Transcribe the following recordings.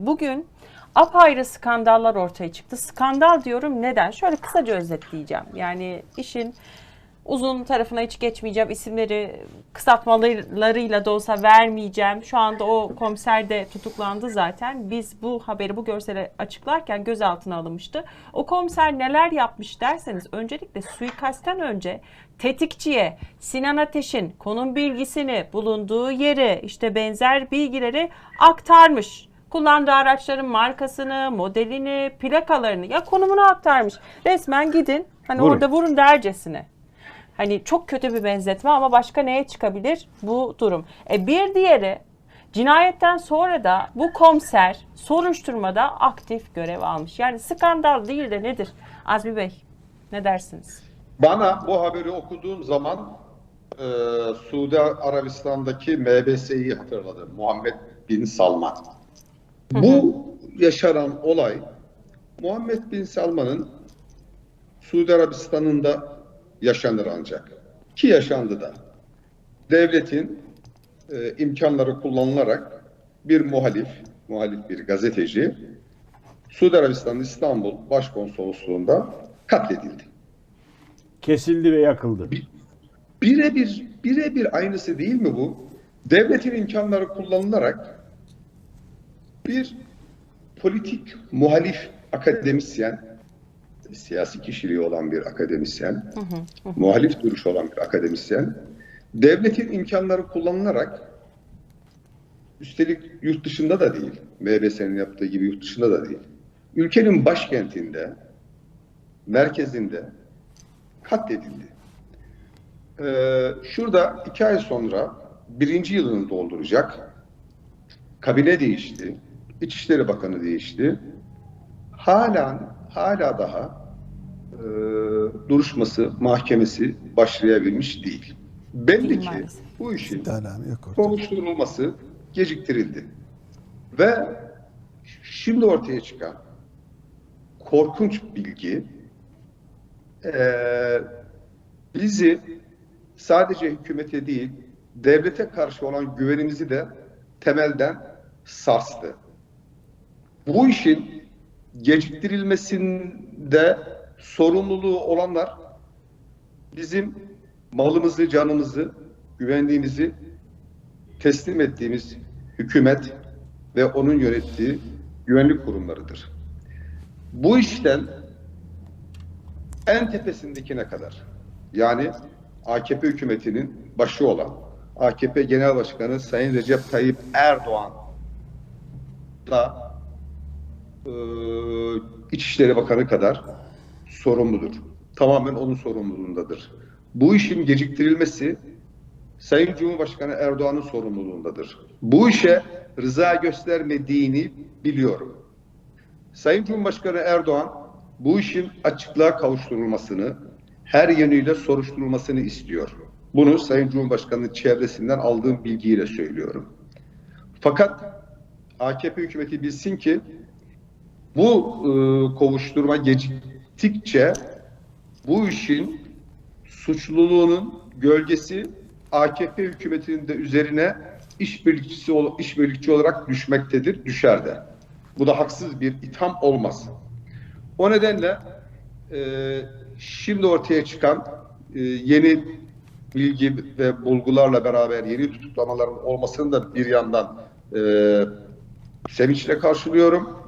Bugün apayrı skandallar ortaya çıktı. Skandal diyorum neden? Şöyle kısaca özetleyeceğim. Yani işin uzun tarafına hiç geçmeyeceğim. İsimleri kısaltmalarıyla da olsa vermeyeceğim. Şu anda o komiser de tutuklandı zaten. Biz bu haberi, bu görseli açıklarken gözaltına alınmıştı. O komiser neler yapmış derseniz öncelikle suikastten önce tetikçiye Sinan Ateş'in konum bilgisini, bulunduğu yeri, işte benzer bilgileri aktarmış kullandığı araçların markasını, modelini, plakalarını ya konumunu aktarmış. Resmen gidin hani Vurun. orada vurun dercesine. Hani çok kötü bir benzetme ama başka neye çıkabilir bu durum? E bir diğeri cinayetten sonra da bu komiser soruşturmada aktif görev almış. Yani skandal değil de nedir? Azmi Bey ne dersiniz? Bana bu haberi okuduğum zaman e, Suudi Arabistan'daki MBS'yi hatırladım. Muhammed Bin Salman. Bu yaşanan olay Muhammed Bin Salman'ın Suudi Arabistan'ında yaşanır ancak. Ki yaşandı da. Devletin e, imkanları kullanılarak bir muhalif, muhalif bir gazeteci Suudi Arabistan İstanbul Başkonsolosluğunda katledildi. Kesildi ve yakıldı. birebir birebir aynısı değil mi bu? Devletin imkanları kullanılarak bir politik muhalif akademisyen, siyasi kişiliği olan bir akademisyen, muhalif duruş olan bir akademisyen, devletin imkanları kullanılarak üstelik yurt dışında da değil, MBS'nin yaptığı gibi yurt dışında da değil, ülkenin başkentinde, merkezinde katledildi. Ee, şurada iki ay sonra birinci yılını dolduracak. Kabine değişti. İçişleri Bakanı değişti. Hala hala daha e, duruşması, mahkemesi başlayabilmiş değil. Belli Değil ki maalesef. bu işin konuşturulması geciktirildi. Ve şimdi ortaya çıkan korkunç bilgi eee, bizi sadece hükümete değil, devlete karşı olan güvenimizi de temelden sarstı. Bu işin geciktirilmesinde sorumluluğu olanlar bizim malımızı, canımızı, güvenliğimizi teslim ettiğimiz hükümet ve onun yönettiği güvenlik kurumlarıdır. Bu işten en tepesindekine kadar yani AKP hükümetinin başı olan AKP Genel Başkanı Sayın Recep Tayyip Erdoğan da e, İçişleri Bakanı kadar sorumludur. Tamamen onun sorumluluğundadır. Bu işin geciktirilmesi Sayın Cumhurbaşkanı Erdoğan'ın sorumluluğundadır. Bu işe rıza göstermediğini biliyorum. Sayın Cumhurbaşkanı Erdoğan bu işin açıklığa kavuşturulmasını, her yönüyle soruşturulmasını istiyor. Bunu Sayın Cumhurbaşkanı'nın çevresinden aldığım bilgiyle söylüyorum. Fakat AKP hükümeti bilsin ki bu e, kovuşturma geciktikçe bu işin suçluluğunun gölgesi AKP hükümetinin de üzerine işbirlikçisi işbirlikçi olarak düşmektedir, düşer de. Bu da haksız bir itham olmaz. O nedenle e, şimdi ortaya çıkan e, yeni bilgi ve bulgularla beraber yeni tutuklamaların olmasını da bir yandan e, sevinçle karşılıyorum.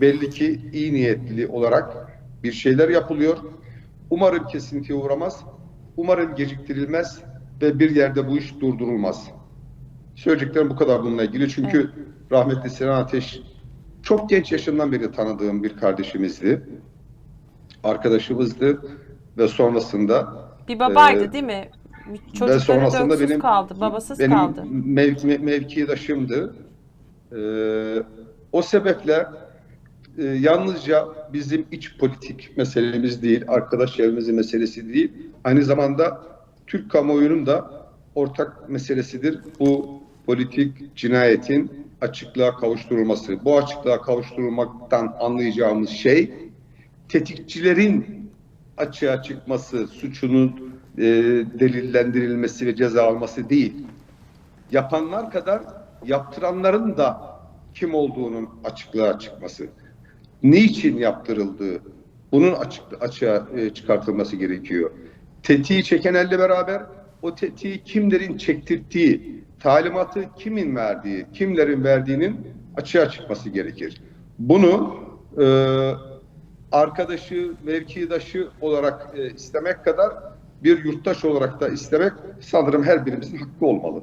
Belli ki iyi niyetli olarak bir şeyler yapılıyor. Umarım kesintiye uğramaz. Umarım geciktirilmez ve bir yerde bu iş durdurulmaz. Söyleyeceklerim bu kadar bununla ilgili. Çünkü rahmetli Sinan Ateş çok genç yaşından beri tanıdığım bir kardeşimizdi. Arkadaşımızdı ve sonrasında Bir babaydı Ee, değil mi? ve Çocukları da sonrasında benim kaldı, babasız benim kaldı. mev, me- mevkidaşımdı. Ee, o sebeple e, yalnızca bizim iç politik meselemiz değil, arkadaş çevremizin meselesi değil, aynı zamanda Türk kamuoyunun da ortak meselesidir. Bu politik cinayetin açıklığa kavuşturulması. Bu açıklığa kavuşturulmaktan anlayacağımız şey tetikçilerin açığa çıkması, suçunun e, delillendirilmesi ve ceza alması değil. Yapanlar kadar yaptıranların da kim olduğunun açıklığa çıkması. Niçin yaptırıldığı bunun açık, açığa e, çıkartılması gerekiyor. Tetiği çeken elle beraber o tetiği kimlerin çektirdiği, talimatı kimin verdiği, kimlerin verdiğinin açığa çıkması gerekir. Bunu e, arkadaşı, mevkidaşı olarak e, istemek kadar bir yurttaş olarak da istemek sanırım her birimizin hakkı olmalı.